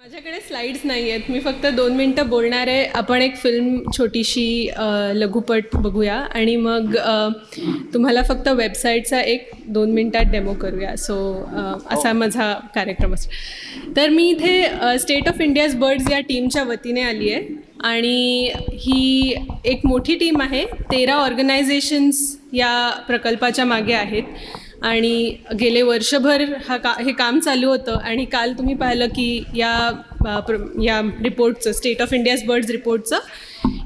माझ्याकडे स्लाइड्स नाही आहेत मी फक्त दोन मिनटं बोलणार आहे. आपण एक फिल्म छोटीशी लघुपट बघूया. आणि मग तुम्हाला फक्त वेबसाईटचा एक दोन मिनटात डेमो करूया. सो असा माझा कार्यक्रम असतो तर मी इथे स्टेट ऑफ इंडियाज बर्ड्स या टीमच्या वतीने आली आहे. आणि ही एक मोठी टीम आहे. तेरा ऑर्गनायझेशन्स या प्रकल्पाच्या मागे आहेत. आणि गेले वर्षभर हा का हे काम चालू होतं आणि काल तुम्ही पाहिलं की या प्र या रिपोर्टचं स्टेट ऑफ इंडियाज बर्ड्स रिपोर्टचं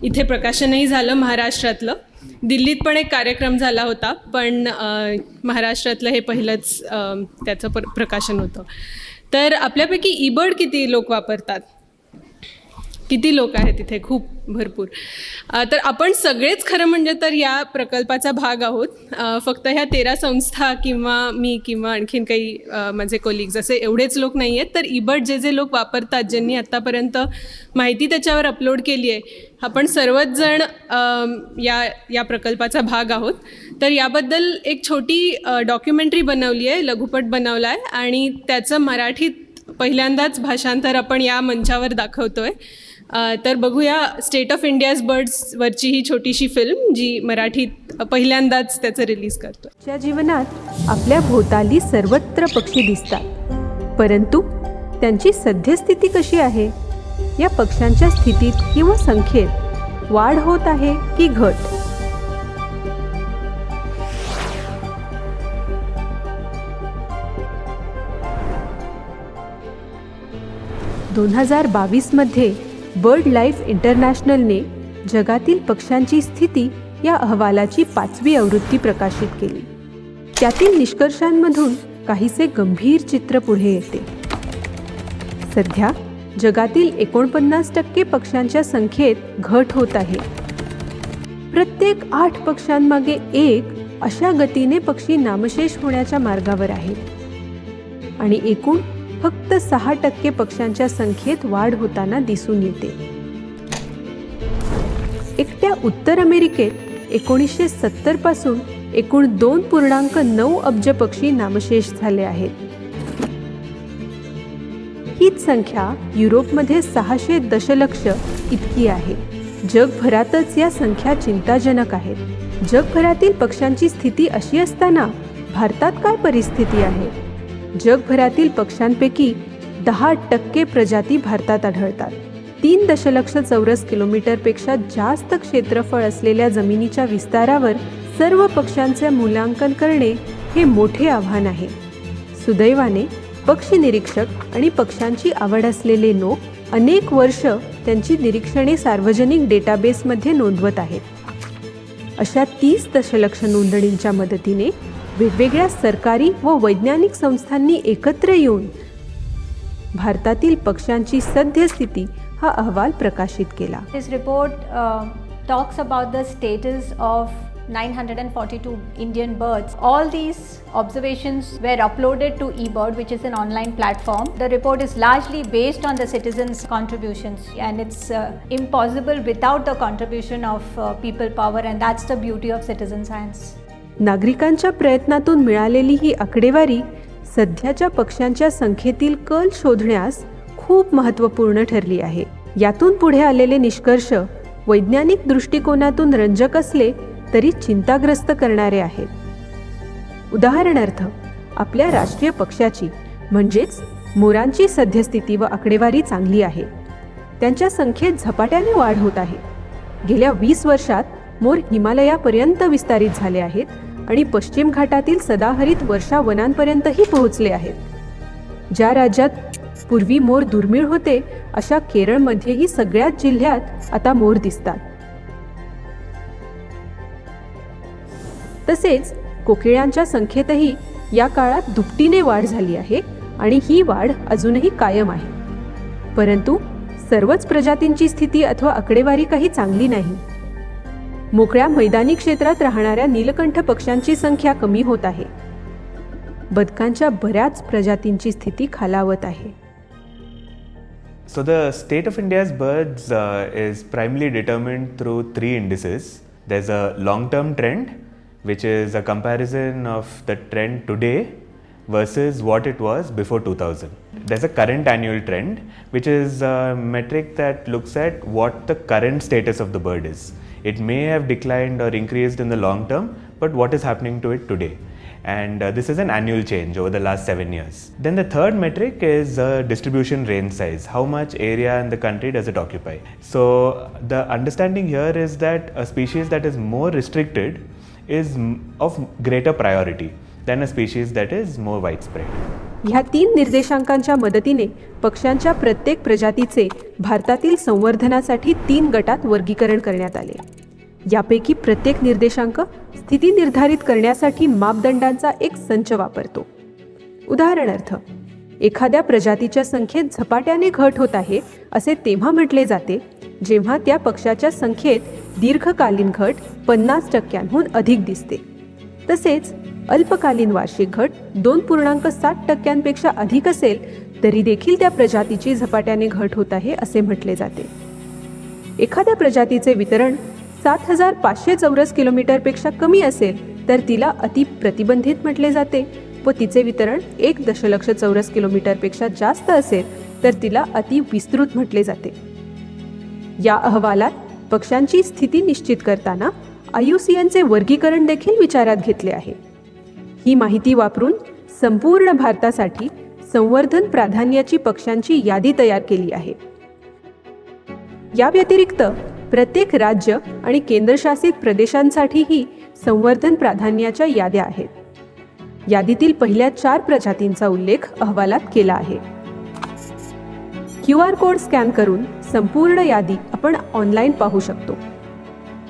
इथे प्रकाशनही झालं महाराष्ट्रातलं. दिल्लीत पण एक कार्यक्रम झाला होता पण महाराष्ट्रातलं हे पहिलंच त्याचं प्र प्रकाशन होतं. तर आपल्यापैकी ईबर्ड किती लोक वापरतात? किती लोक आहेत तिथे खूप भरपूर. तर आपण सगळेच खरं म्हणजे तर या प्रकल्पाचा भाग आहोत. फक्त ह्या तेरा संस्था किंवा मी किंवा आणखीन काही माझे कोलिग्ज असे एवढेच लोक नाही आहेत. तर इबट जे जे लोक वापरतात ज्यांनी आत्तापर्यंत माहिती त्याच्यावर अपलोड केली आहे आपण सर्वच जण या या प्रकल्पाचा भाग आहोत. तर याबद्दल एक छोटी डॉक्युमेंटरी बनवली आहे लघुपट बनवला आहे. आणि त्याचं मराठीत पहिल्यांदाच भाषांतर आपण या मंचावर दाखवतो आहे तर बघूया स्टेट ऑफ इंडियाज बर्ड्सवरची ही छोटीशी फिल्म जी मराठीत पहिल्यांदाच त्याचं रिलीज करतो त्या जीवनात आपल्या भोवताली सर्वत्र पक्षी दिसतात. परंतु त्यांची सद्यस्थिती कशी आहे? या पक्ष्यांच्या स्थितीत किंवा संख्येत वाढ होत आहे की घट? दोन हजार बावीसमध्ये बर्ड लाईफ इंटरनॅशनलने जगातील पक्ष्यांची स्थिती या अहवालाची पाचवी आवृत्ती प्रकाशित केली. त्यातील निष्कर्षांमधून काहीसे गंभीर चित्र पुढे येते. सध्या जगातील एकोणपन्नास टक्के पक्ष्यांच्या संख्येत घट होत आहे. प्रत्येक आठ पक्ष्यांमागे एक अशा गतीने पक्षी नामशेष होण्याच्या मार्गावर आहेत आणि एकूण फक्त सहा टक्के पक्ष्यांच्या संख्येत वाढ होताना दिसून येते. एकट्या उत्तर अमेरिकेत एकोणीसशे सत्तरपासून एकूण दोन पूर्णांक नऊ अब्ज पक्षी नामशेष झाले आहेत. हीच संख्या युरोपमध्ये सहाशे दशलक्ष इतकी आहे. जगभरातच या संख्या चिंताजनक आहेत. जगभरातील पक्ष्यांची स्थिती अशी असताना भारतात काय परिस्थिती आहे? जगभरातील पक्ष्यांपैकी दहा टक्के प्रजाती भारतात आढळतात. तीन दशलक्ष चौरस किलोमीटरपेक्षा जास्त क्षेत्रफळ असलेल्या जमिनीच्या विस्तारावर सर्व पक्ष्यांचे मूल्यांकन करणे हे मोठे आव्हान आहे. सुदैवाने पक्षी निरीक्षक आणि पक्ष्यांची आवड असलेले लोक अनेक वर्ष त्यांची निरीक्षणे सार्वजनिक डेटाबेसमध्ये नोंदवत आहेत. अशा तीस दशलक्ष नोंदणींच्या मदतीने वेगवेगळ्या सरकारी व वैज्ञानिक संस्थांनी एकत्र येऊन भारतातील पक्ष्यांची सद्यस्थिती हा अहवाल प्रकाशित केला This report uh, talks about the status of 942 Indian birds. All these observations were uploaded to eBird, which is an online platform. The report is largely based on the citizens' contributions, and it's uh, impossible without the contribution of uh, people power, and that's the beauty of citizen science. नागरिकांच्या प्रयत्नातून मिळालेली ही आकडेवारी सध्याच्या पक्ष्यांच्या संख्येतील कल शोधण्यास खूप महत्त्वपूर्ण ठरली आहे. यातून पुढे आलेले निष्कर्ष वैज्ञानिक दृष्टिकोनातून रंजक असले तरी चिंताग्रस्त करणारे आहेत. उदाहरणार्थ आपल्या राष्ट्रीय पक्षाची म्हणजेच मोरांची सद्यस्थिती व आकडेवारी चांगली आहे. त्यांच्या संख्येत झपाट्याने वाढ होत आहे. गेल्या वीस वर्षात मोर हिमालयापर्यंत विस्तारित झाले आहेत आणि पश्चिम घाटातील सदाहरित वर्षा वनांपर्यंतही पोहोचले आहेत. ज्या राज्यात पूर्वी मोर दुर्मिळ होते अशा केरळमध्येही सगळ्याच जिल्ह्यात आता मोर दिसतात. तसेच कोकिळांच्या संख्येतही या काळात दुपटीने वाढ झाली आहे आणि ही वाढ अजूनही कायम आहे. परंतु सर्वच प्रजातींची स्थिती अथवा आकडेवारी काही चांगली नाही. मोकळ्या मैदानी क्षेत्रात राहणाऱ्या नीलकंठ पक्ष्यांची संख्या कमी होत आहे. बदकांच्या बऱ्याच प्रजातींची स्थिती खालावत आहे. So the state of India's birds is primarily determined through three indices the is a long term trend which is a comparison of the trend today versus what it was before two thousand the a current annual trend which is a metric that looks at what the current status of the bird is It may have declined or increased in the long term, but what is happening to it today? And uh, this is an annual change over the last seven years. Then the third metric is uh, distribution range size. How much area in the country does it occupy? So the understanding here is that a species that is more restricted is m- of greater priority than a species that is more widespread. ह्या तीन निर्देशांकांच्या मदतीने पक्ष्यांच्या प्रत्येक प्रजातीचे भारतातील संवर्धनासाठी तीन गटात वर्गीकरण करण्यात आले यापैकी प्रत्येक निर्देशांक स्थिती निर्धारित करण्यासाठी मापदंडांचा एक संच वापरतो. उदाहरणार्थ एखाद्या प्रजातीच्या संख्येत झपाट्याने घट होत आहे असे तेव्हा म्हटले जाते जेव्हा त्या पक्षाच्या संख्येत दीर्घकालीन घट पन्नास टक्क्यांहून अधिक दिसते. तसेच अल्पकालीन वार्षिक घट दोन पूर्णांक सात टक्क्यांपेक्षा अधिक असेल तरी देखील त्या प्रजातीची झपाट्याने घट होत आहे असे म्हटले जाते. एखाद्या प्रजातीचे वितरण सात हजार पाचशे चौरस किलोमीटरपेक्षा कमी असेल तर तिला अति प्रतिबंधित म्हटले जाते. व तिचे वितरण एक दशलक्ष चौरस किलोमीटरपेक्षा जास्त असेल तर तिला अति विस्तृत म्हटले जाते. या अहवालात पक्ष्यांची स्थिती निश्चित करताना आयुसीएनचे वर्गीकरण देखील विचारात घेतले आहे. ही माहिती वापरून संपूर्ण भारतासाठी संवर्धन प्राधान्याची पक्ष्यांची यादी तयार केली आहे. या व्यतिरिक्त प्रत्येक राज्य आणि केंद्रशासित प्रदेशांसाठीही संवर्धन प्राधान्याच्या याद्या आहेत. यादीतील पहिल्या चार प्रजातींचा उल्लेख अहवालात केला आहे. क्यू आर कोड स्कॅन करून संपूर्ण यादी आपण ऑनलाईन पाहू शकतो.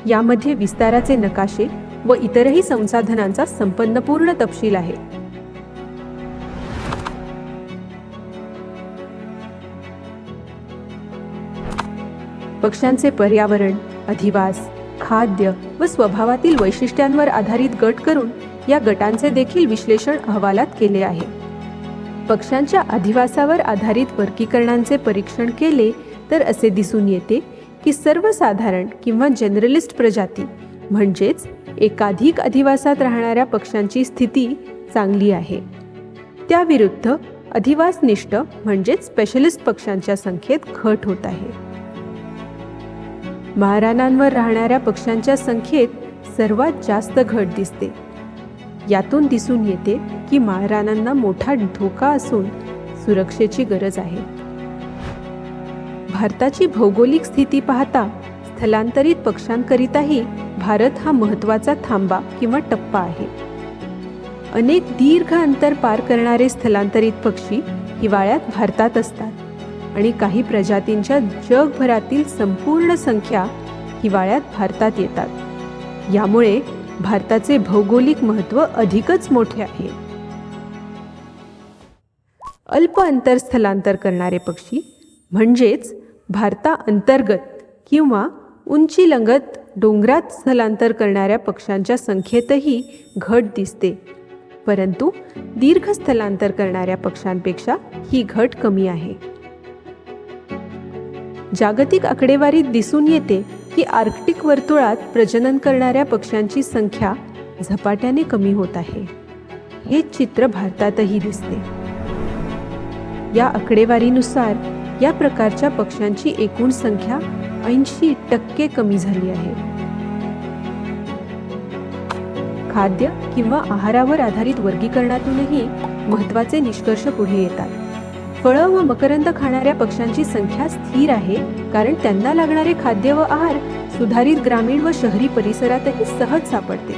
यामध्ये विस्ताराचे नकाशे व इतरही संसाधनांचा संपन्नपूर्ण तपशील आहे. पक्ष्यांचे पर्यावरण अधिवास खाद्य व स्वभावातील वैशिष्ट्यांवर आधारित गट करून या गटांचे देखील विश्लेषण अहवालात केले आहे. पक्ष्यांच्या अधिवासावर आधारित वर्गीकरणांचे परीक्षण केले तर असे दिसून येते की सर्वसाधारण किंवा जनरलिस्ट प्रजाती म्हणजेच एकाधिक अधिवासात राहणाऱ्या पक्ष्यांची स्थिती चांगली आहे. त्याविरुद्ध अधिवासनिष्ठ म्हणजेच स्पेशलिस्ट पक्ष्यांच्या संख्येत घट होत आहे. महाराणांवर राहणाऱ्या पक्ष्यांच्या संख्येत सर्वात जास्त घट दिसते. यातून दिसून येते की महाराणांना मोठा धोका असून सुरक्षेची गरज आहे. भारताची भौगोलिक स्थिती पाहता स्थलांतरित पक्ष्यांकरिताही भारत हा महत्त्वाचा थांबा किंवा टप्पा आहे. अनेक दीर्घ अंतर पार करणारे स्थलांतरित पक्षी हिवाळ्यात भारतात असतात. आणि काही प्रजातींच्या जगभरातील संपूर्ण संख्या हिवाळ्यात भारतात येतात. यामुळे भारताचे भौगोलिक महत्त्व अधिकच मोठे आहे. अल्प अंतर स्थलांतर करणारे पक्षी म्हणजेच भारता अंतर्गत किंवा उंची लंगत डोंगरात स्थलांतर करणाऱ्या पक्ष्यांच्या संख्येतही घट दिसते. परंतु दीर्घ स्थलांतर करणाऱ्या पक्ष्यांपेक्षा ही घट कमी आहे. जागतिक आकडेवारीत दिसून येते की आर्क्टिक वर्तुळात प्रजनन करणाऱ्या पक्ष्यांची संख्या झपाट्याने कमी होत आहे. हे चित्र भारतातही दिसते. या आकडेवारीनुसार या प्रकारच्या पक्ष्यांची एकूण संख्या ऐंशी टक्के कमी झाली आहे. खाद्य किंवा आहारावर आधारित वर्गीकरणातूनही महत्त्वाचे निष्कर्ष पुढे येतात. फळं व मकरंद खाणाऱ्या पक्ष्यांची संख्या स्थिर आहे कारण त्यांना लागणारे खाद्य व आहार सुधारित ग्रामीण व शहरी परिसरातही सहज सापडते.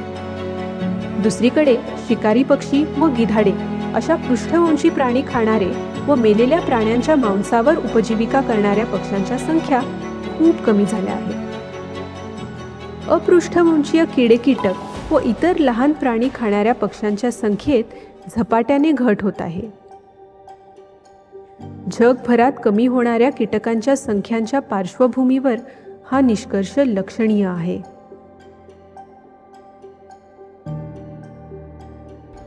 दुसरीकडे शिकारी पक्षी व गिधाडे अशा पृष्ठवंशी प्राणी खाणारे व मेलेल्या प्राण्यांच्या मांसावर उपजीविका करणाऱ्या पक्ष्यांच्या संख्या खूप कमी झाल्या आहेत अपृष्ठवंशीय किडे कीटक व इतर लहान प्राणी खाणाऱ्या पक्ष्यांच्या संख्येत झपाट्याने घट होत आहे. जगभरात कमी होणाऱ्या कीटकांच्या संख्यांच्या पार्श्वभूमीवर हा निष्कर्ष लक्षणीय आहे.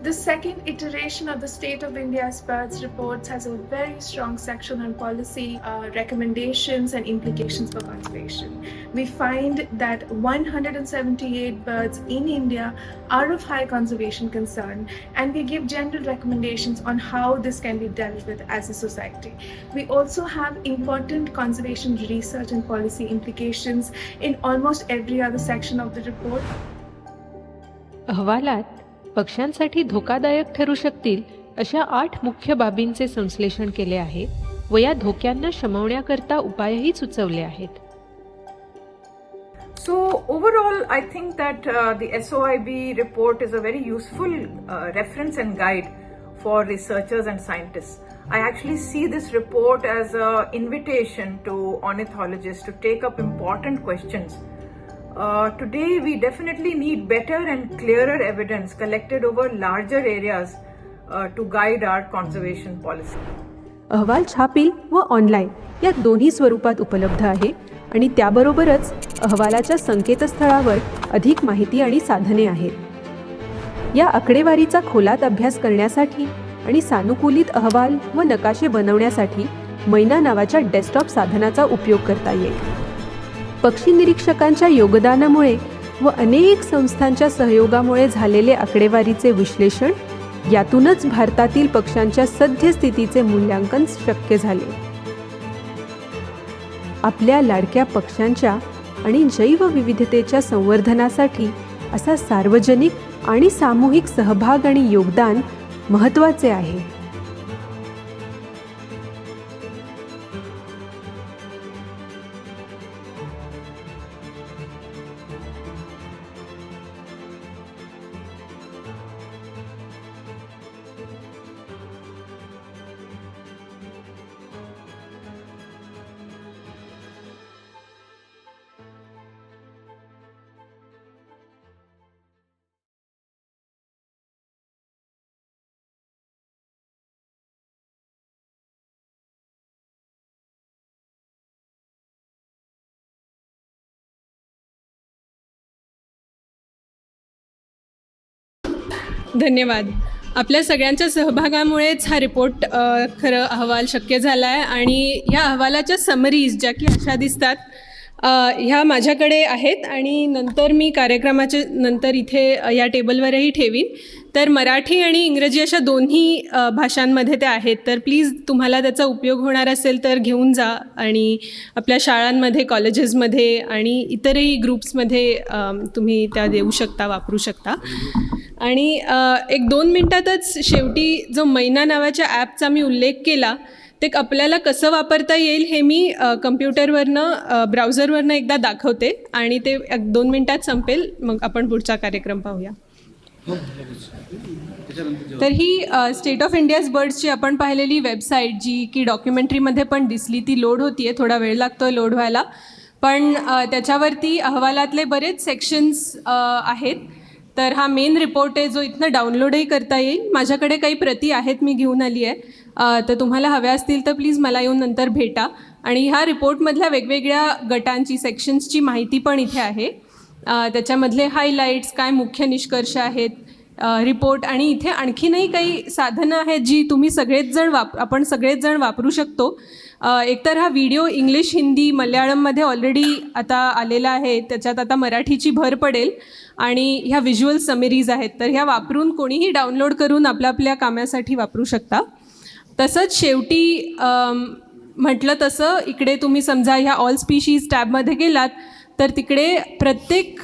The second iteration of the State of India's birds reports has a very strong section on policy uh, recommendations and implications for conservation. We find that 178 birds in India are of high conservation concern, and we give general recommendations on how this can be dealt with as a society. We also have important conservation research and policy implications in almost every other section of the report. अहवालात पक्ष्यांसाठी धोकादायक ठरू शकतील अशा आठ मुख्य बाबींचे संश्लेषण केले आहे व या धोक्यांना शमवण्याकरता उपायही सुचवले आहेत. So overall I think that the S O I B report is a very useful reference and guide for researchers and scientist I actually see this report as a invitation to ornithologist to take up important questions Uh, today, we definitely need better and clearer evidence collected over larger areas uh, to guide our conservation policy. अहवाल छापील व online या दोन्ही स्वरूपात उपलब्ध आहे आणि त्याबरोबरच अहवालाच्या संकेतस्थळावर अधिक माहिती आणि साधने आहेत या आकडेवारीचा खोलात अभ्यास करण्यासाठी आणि सानुकूलित अहवाल व नकाशे बनवण्यासाठी मैना नावाच्या डेस्कटॉप साधनाचा उपयोग करता येईल पक्षी निरीक्षकांच्या योगदानामुळे व अनेक संस्थांच्या सहयोगामुळे झालेले आकडेवारीचे विश्लेषण यातूनच भारतातील पक्ष्यांच्या सद्यस्थितीचे मूल्यांकन शक्य झाले. आपल्या लाडक्या पक्ष्यांच्या आणि जैवविविधतेच्या संवर्धनासाठी असा सार्वजनिक आणि सामूहिक सहभाग आणि योगदान महत्त्वाचे आहे. धन्यवाद. आपल्या सगळ्यांच्या सहभागामुळेच हा रिपोर्ट खरं अहवाल शक्य झाला आहे आणि या अहवालाच्या समरीज ज्या की अशा दिसतात ह्या माझ्याकडे आहेत आणि नंतर मी कार्यक्रमाच्या नंतर इथे या टेबलवरही ठेवीन. तर मराठी आणि इंग्रजी अशा दोन्ही भाषांमध्ये त्या आहेत. तर प्लीज तुम्हाला त्याचा उपयोग होणार असेल तर घेऊन जा आणि आपल्या शाळांमध्ये कॉलेजेसमध्ये आणि इतरही ग्रुप्समध्ये तुम्ही त्या देऊ शकता वापरू शकता. आणि एक दोन मिनटातच शेवटी जो मैना नावाच्या ॲपचा मी उल्लेख केला ते आपल्याला कसं वापरता येईल हे मी कम्प्युटरवरनं ब्राउझरवरनं एकदा दाखवते आणि ते एक दोन मिनटात संपेल मग आपण पुढचा कार्यक्रम पाहूया. तर ही स्टेट ऑफ इंडियाज बर्ड्सची आपण पाहिलेली वेबसाईट जी की डॉक्युमेंटरीमध्ये पण दिसली ती लोड होती आहे थोडा वेळ लागतो आहे लोड व्हायला. पण त्याच्यावरती अहवालातले बरेच सेक्शन्स आहेत. तर हा मेन रिपोर्ट आहे जो इथनं डाउनलोडही करता येईल. माझ्याकडे काही प्रती आहेत मी घेऊन आली आहे. तर तुम्हाला हव्या असतील तर प्लीज मला येऊन नंतर भेटा. आणि ह्या रिपोर्टमधल्या वेगवेगळ्या गटांची सेक्शन्सची माहिती पण इथे आहे. त्याच्यामधले हायलाईट्स काय मुख्य निष्कर्ष आहेत रिपोर्ट आणि इथे आणखीनही काही साधनं आहेत जी तुम्ही सगळेच जण वाप आपण सगळेच जण वापरू शकतो. एकतर हा व्हिडिओ इंग्लिश हिंदी मल्याळममध्ये ऑलरेडी आता आलेला आहे. त्याच्यात आता मराठीची भर पडेल. आणि ह्या व्हिज्युअल समेरीज आहेत. तर ह्या वापरून कोणीही डाउनलोड करून आपल्या आपल्या कामासाठी वापरू शकता. तसंच शेवटी म्हटलं तसं इकडे तुम्ही समजा ह्या ऑल स्पीशीज टॅबमध्ये गेलात तर तिकडे प्रत्येक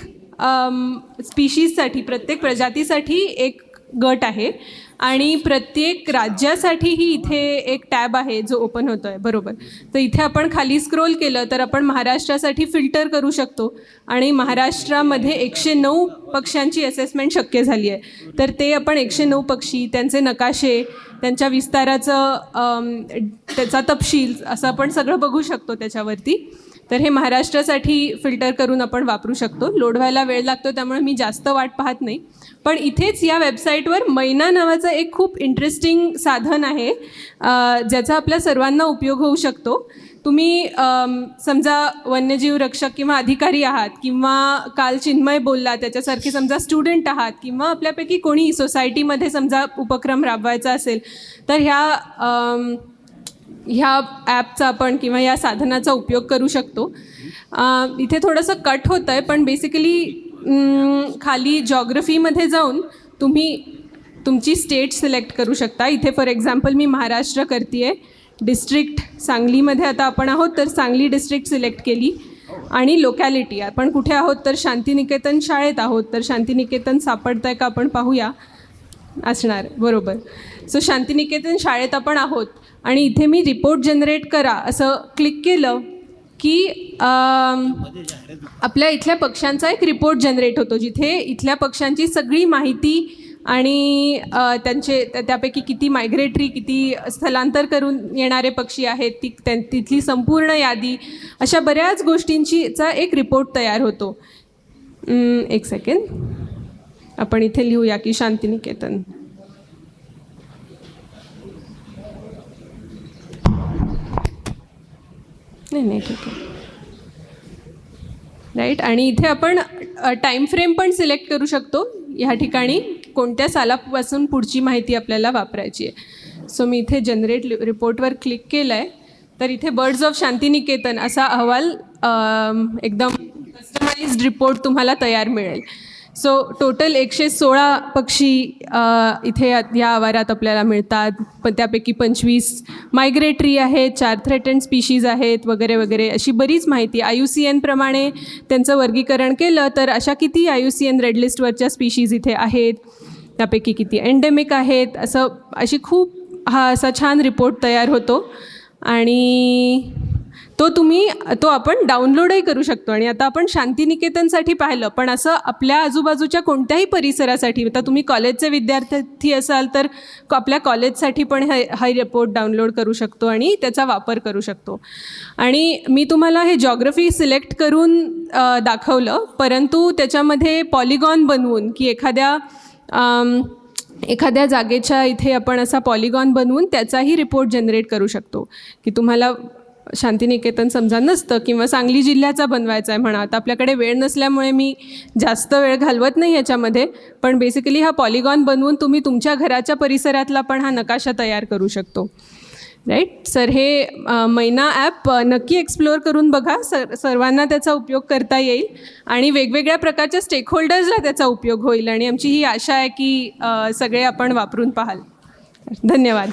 स्पीशीजसाठी प्रत्येक प्रजातीसाठी एक गट आहे. आणि प्रत्येक राज्यासाठीही इथे एक टॅब आहे जो ओपन होतो आहे बरोबर. तर इथे आपण खाली स्क्रोल केलं तर आपण महाराष्ट्रासाठी फिल्टर करू शकतो. आणि महाराष्ट्रामध्ये एकशे नऊ पक्ष्यांची असेसमेंट शक्य झाली आहे. तर ते आपण एकशे नऊ पक्षी त्यांचे नकाशे त्यांच्या विस्ताराचं त्याचा तपशील असं आपण सगळं बघू शकतो त्याच्यावरती. तर हे महाराष्ट्रासाठी फिल्टर करून आपण वापरू शकतो. लोड व्हायला वेळ लागतो त्यामुळे मी जास्त वाट पाहत नाही. पण इथेच या वेबसाईटवर मैना नावाचं एक खूप इंटरेस्टिंग साधन आहे ज्याचा आपल्या सर्वांना उपयोग होऊ शकतो. तुम्ही समजा वन्यजीव रक्षक किंवा अधिकारी आहात किंवा काल चिन्मय बोलला त्याच्यासारखे समजा स्टुडंट आहात किंवा आपल्यापैकी कोणी सोसायटीमध्ये समजा उपक्रम राबवायचा असेल तर ह्या ह्या ॲपचा आपण किंवा या साधनाचा उपयोग करू शकतो. इथे थोडंसं कट होतं आहे पण बेसिकली खाली जॉग्रफीमध्ये जाऊन तुम्ही तुमची स्टेट सिलेक्ट करू शकता. इथे फॉर एक्झाम्पल मी महाराष्ट्र करते आहे डिस्ट्रिक्ट सांगलीमध्ये आता आपण आहोत तर सांगली डिस्ट्रिक्ट सिलेक्ट केली. आणि लोकॅलिटी आपण कुठे आहोत तर शांतिनिकेतन शाळेत आहोत. तर शांतिनिकेतन सापडतं आहे का आपण पाहूया. असणार बरोबर. सो शांतिनिकेतन शाळेत आपण आहोत. आणि इथे मी रिपोर्ट जनरेट करा असं क्लिक केलं की आपल्या इथल्या पक्ष्यांचा एक रिपोर्ट जनरेट होतो जिथे इथल्या पक्ष्यांची सगळी माहिती आणि त्यांचे त्या- त्यापैकी किती मायग्रेटरी किती स्थलांतर करून येणारे पक्षी आहेत ती त्यां तिथली संपूर्ण यादी अशा बऱ्याच गोष्टींचीचा एक रिपोर्ट तयार होतो. एक सेकंड आपण इथे लिहूया की शांतिनिकेतन. नाही नाही ठीक आहे. राईट आणि इथे आपण टाईम फ्रेम पण सिलेक्ट करू शकतो. ह्या ठिकाणी कोणत्या सालापासून पुढची माहिती आपल्याला वापरायची आहे. सो मी इथे जनरेट रिपोर्टवर क्लिक केलं आहे तर इथे बर्ड्स ऑफ शांतिनिकेतन असा अहवाल एकदम कस्टमाइज्ड रिपोर्ट तुम्हाला तयार मिळेल. सो टोटल एकशे सोळा पक्षी इथे या- या आवारात आपल्याला मिळतात. पण त्यापैकी पंचवीस मायग्रेटरी आहेत चार थ्रेटन स्पीशीज आहेत वगैरे वगैरे. अशी बरीच माहिती. आय यू सी एनप्रमाणे त्यांचं वर्गीकरण केलं तर अशा किती I U C N red लिस्टवरच्या species इथे आहेत? त्यापैकी किती एंडेमिक आहेत? असं अशी खूप हा असा छान रिपोर्ट तयार होतो. आणि तो तुम्ही तो आपण डाउनलोडही करू शकतो. आणि आता आपण शांतिनिकेतनसाठी पाहिलं पण असं आपल्या आजूबाजूच्या कोणत्याही परिसरासाठी आता तुम्ही कॉलेजचे विद्यार्थी असाल तर आपल्या कॉलेजसाठी पण हे हा रिपोर्ट डाउनलोड करू शकतो आणि त्याचा वापर करू शकतो. आणि मी तुम्हाला हे जॉग्रफी सिलेक्ट करून दाखवलं परंतु त्याच्यामध्ये पॉलिगॉन बनवून की एखाद्या एखाद्या जागेच्या इथे आपण असा पॉलिगॉन बनवून त्याचाही रिपोर्ट जनरेट करू शकतो. की तुम्हाला शांतिनिकेतन समजा नसतं किंवा सांगली जिल्ह्याचा बनवायचा आहे म्हणा आता आपल्याकडे वेळ नसल्यामुळे मी जास्त वेळ घालवत नाही याच्यामध्ये पण बेसिकली हा पॉलिगॉन बनवून तुम्ही तुमच्या घराच्या परिसरातला पण हा नकाशा तयार करू शकतो. राईट सर हे मैना ॲप नक्की एक्सप्लोअर करून बघा. सर सर्वांना त्याचा उपयोग करता येईल आणि वेगवेगळ्या प्रकारच्या स्टेकहोल्डर्सला त्याचा उपयोग होईल आणि आमची ही आशा आहे की सगळे आपण वापरून पाहाल. धन्यवाद.